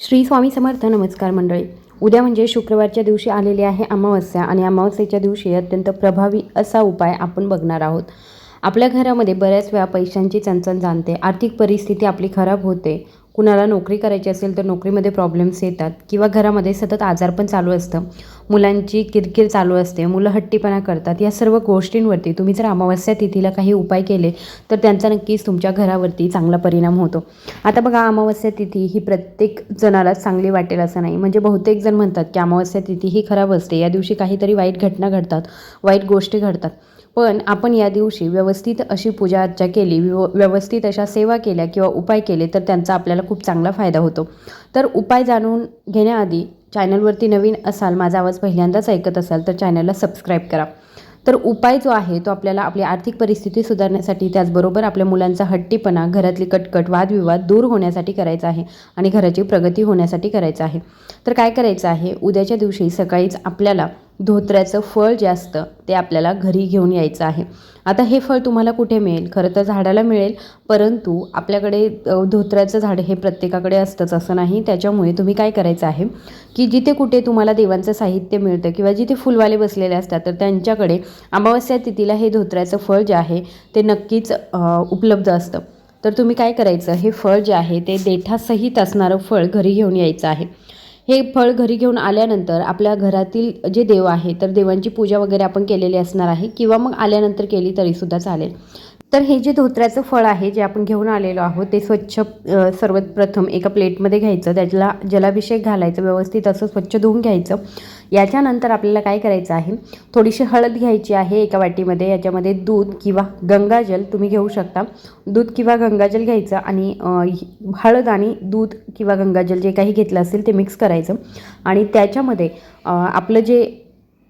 श्री स्वामी समर्थ नमस्कार मंडळी. उद्या म्हणजे शुक्रवारच्या दिवशी आलेली आहे अमावस्या आणि अमावस्येच्या दिवशी अत्यंत प्रभावी असा उपाय आपण बघणार आहोत. आपल्या घरामध्ये बऱ्याच वेळा पैशांची चणचण जाणते आर्थिक परिस्थिती आपली खराब होते कुणाला नोकरी करायची असेल तर नोकरीमध्ये प्रॉब्लेम्स येतात किंवा घरामध्ये सतत आजार पण चालू असतं. मुलांची किरकिर चालू असते मुलं हट्टीपणा करतात या सर्व गोष्टींवरती तुम्ही जर अमावस्या तिथीला काही उपाय केले तर त्यांचा नक्कीच तुमच्या घरावरती चांगला परिणाम होतो. आता बघा अमावस्या तिथी ही प्रत्येक जणालाच चांगली वाटेल असं नाही. म्हणजे बहुतेक जण म्हणतात की अमावस्या तिथी ही खराब असते. या दिवशी काहीतरी वाईट घटना घडतात वाईट गोष्टी घडतात. पण आपण या दिवशी व्यवस्थित अशी पूजा अर्चा केली व्यव व्यवस्थित अशा सेवा केल्या किंवा उपाय केले तर त्यांचा आपल्याला खूप चांगला फायदा होतो. तर उपाय जाणून घेण्याआधी चॅनलवरती नवीन असाल माझा आवाज पहिल्यांदाच ऐकत असाल तर चॅनलला सबस्क्राईब करा. तर उपाय जो आहे तो आपल्याला आपली आर्थिक परिस्थिती सुधारण्यासाठी त्याचबरोबर आपल्या मुलांचा हट्टीपणा घरातली कटकट वादविवाद दूर होण्यासाठी करायचा आहे आणि घराची प्रगती होण्यासाठी करायचं आहे. तर काय करायचं आहे? उद्याच्या दिवशी सकाळीच आपल्याला धोत्र्याचं फळ जे असतं ते आपल्याला घरी घेऊन यायचं आहे. आता हे फळ तुम्हाला कुठे मिळेल? खरं तर झाडाला मिळेल परंतु आपल्याकडे धोत्र्याचं झाड हे प्रत्येकाकडे असतंच असं नाही. त्याच्यामुळे तुम्ही काय करायचं आहे की जिथे कुठे तुम्हाला देवांचं साहित्य मिळतं किंवा जिथे फुलवाले बसलेले असतात तर त्यांच्याकडे अमावस्या तिथीला हे धोत्र्याचं फळ जे आहे ते नक्कीच उपलब्ध असतं. तर तुम्ही काय करायचं? हे फळ जे आहे ते देठासहित असणारं फळ घरी घेऊन यायचं आहे. हे फळ घरी घेऊन आल्यानंतर आपल्या घरातील जे देव आहे तर देवांची पूजा वगैरे आपण केलेली असणार आहे किंवा मग आल्यानंतर केली तरीसुद्धा चालेल. तर हे जे धोत्र्याचं फळ आहे जे आपण घेऊन आलेलो आहोत ते स्वच्छ सर्वप्रथम सर्वात प्रथम एका प्लेटमध्ये घ्यायचं. त्याला जलाभिषेक घालायचं व्यवस्थित असं स्वच्छ धुवून घ्यायचं. याच्यानंतर आपल्याला काय करायचं आहे? थोडीशी हळद घ्यायची आहे एका वाटीमध्ये याच्यामध्ये दूध किंवा गंगाजल तुम्ही घेऊ शकता. दूध किंवा गंगाजल घ्यायचं आणि हळद आणि दूध किंवा गंगाजल जे काही घेतलं असेल ते मिक्स करायचं. आणि त्याच्यामध्ये आपलं जे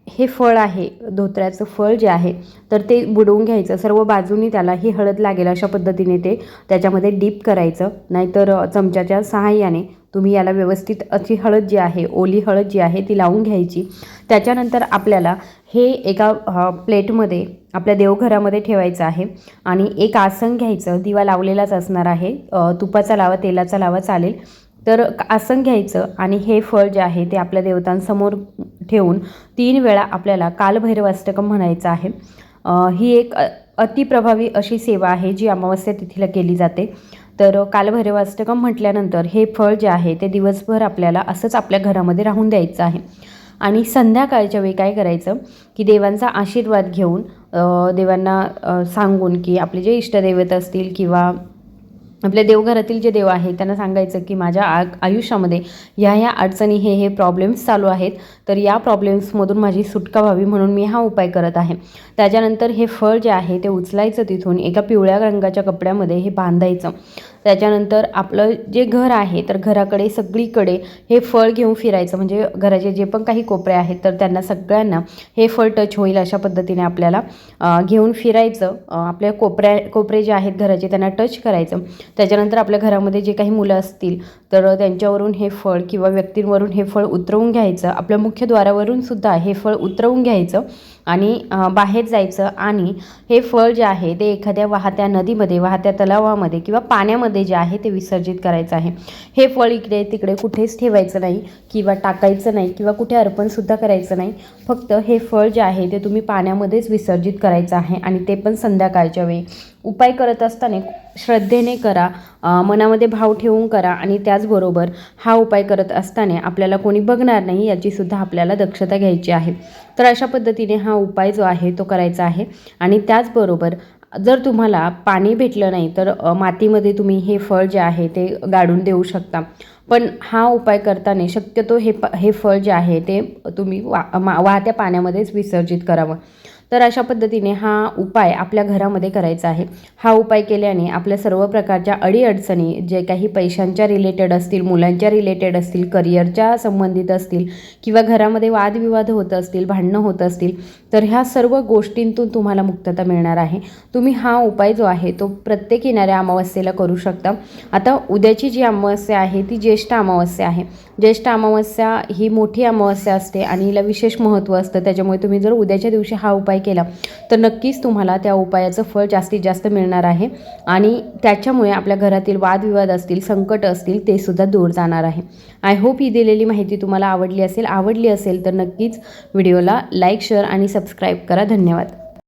हे फळ आहे धोत्र्याचं फळ जे आहे तर ते बुडवून घ्यायचं. सर्व बाजूनी त्याला ही हळद लागेल अशा पद्धतीने ते त्याच्यामध्ये डीप करायचं. नाहीतर चमच्याच्या सहाय्याने तुम्ही याला व्यवस्थित अशी हळद जी आहे ओली हळद जी आहे ती लावून घ्यायची. त्याच्यानंतर आपल्याला हे एका प्लेटमध्ये आपल्या देवघरामध्ये ठेवायचं आहे आणि एक आसन घ्यायचं. दिवा लावलेलाच असणार आहे. तुपाचा लावा तेलाचा लावा चालेल. तर आसन घ्यायचं आणि हे फळ जे आहे ते आपल्या देवतांसमोर ठेवून तीन वेळा आपल्याला कालभैरवाष्टकम म्हणायचं आहे. ही एक अतिप्रभावी अशी सेवा आहे जी अमावस्या तिथीला केली जाते. तर कालभैरवाष्टकम म्हटल्यानंतर हे फळ जे आहे ते दिवसभर आपल्याला असंच आपल्या घरामध्ये राहून द्यायचं आहे. आणि संध्याकाळच्या वेळी काय करायचं की देवांचा आशीर्वाद घेऊन देवांना सांगून की आपले जे इष्टदैवत असतील किंवा आपल्या देवघरातील जे देव आहेत त्यांना सांगायचं की माझ्या आ आयुष्यामध्ये ह्या ह्या अडचणी हे हे प्रॉब्लेम्स चालू आहेत. तर या प्रॉब्लेम्समधून माझी सुटका व्हावी म्हणून मी हा उपाय करत आहे. त्याच्यानंतर हे फळ जे आहे ते उचलायचं तिथून एका पिवळ्या रंगाच्या कपड्यामध्ये हे बांधायचं. त्याच्यानंतर आपलं जे घर आहे तर घराकडे सगळीकडे हे फळ घेऊन फिरायचं. म्हणजे घराचे जे पण काही कोपरे आहेत तर त्यांना सगळ्यांना हे फळ टच होईल अशा पद्धतीने आपल्याला घेऊन फिरायचं. आपल्या कोपऱ्या कोपरे जे आहेत घराचे त्यांना टच करायचं. त्याच्यानंतर आपल्या घरामध्ये जे काही मुलं असतील तर त्यांच्यावरून हे फळ किंवा व्यक्तींवरून हे फळ उतरवून घ्यायचं. आपल्या मुख्यद्वारावरून सुद्धा हे फळ उतरवून घ्यायचं. आणि बाहेर जायचं आणि हे फळ जे आहे ते एखाद्या वाहत्या नदीमध्ये वाहत्या तलावामध्ये किंवा पाण्यामध्ये जे आहे ते विसर्जित करायचं आहे. हे फळ इकडे तिकडे कुठेच ठेवायचं नाही किंवा टाकायचं नाही किंवा कुठे अर्पणसुद्धा करायचं नाही. फक्त हे फळ जे आहे ते तुम्ही पाण्यामध्येच विसर्जित करायचं आहे आणि ते पण संध्याकाळच्या वेळी. उपाय करत असताना श्रद्धेने करा मनामध्ये भाव ठेवून करा आणि त्याचबरोबर हा उपाय करत असताना आपल्याला कोणी बघणार नाही याचीसुद्धा आपल्याला दक्षता घ्यायची आहे. तर अशा पद्धतीने हा उपाय जो आहे तो करायचा आहे. आणि त्याचबरोबर जर तुम्हाला पाणी भेटलं नाही तर मातीमध्ये तुम्ही हे फळ जे आहे ते गाडून देऊ शकता. पण हा उपाय करताना शक्यतो हे प हे फळ जे आहे ते तुम्ही वा मा वाहत्या पाण्यामध्येच विसर्जित करावं. तर अशा पद्धतीने हा उपाय आपल्या घरामध्ये करायचा आहे. हा उपाय केल्याने आपल्या सर्व प्रकारच्या अडीअडचणी जे काही पैशांच्या रिलेटेड असतील मुलांच्या रिलेटेड असतील करिअरच्या संबंधित असतील किंवा घरामध्ये वादविवाद होत असतील भांडणं होत असतील तर ह्या सर्व गोष्टींतून तुम्हाला मुक्तता मिळणार आहे. तुम्ही हा उपाय जो आहे तो प्रत्येक येणाऱ्या अमावस्येला करू शकता. आता उद्याची जी अमावस्या आहे ती ज्येष्ठ अमावस्या आहे. ज्येष्ठ अमावस्या ही मोठी अमावस्या असते आणि हिला विशेष महत्त्व असतं. त्याच्यामुळे तुम्ही जर उद्याच्या दिवशी हा उपाय केला. तर नक्कीच तुम्हाला त्या उपायाचं फळ जास्तीत जास्त मिळणार आहे आणि त्याच्यामुळे आपल्या घरातील वादविवाद असतील संकट असतील ते सुद्धा दूर जाणार आहे. आय होप ही दिलेली माहिती तुम्हाला आवडली असेल आवडली असेल तर नक्कीच व्हिडिओला लाईक शेअर आणि सबस्क्राईब करा. धन्यवाद.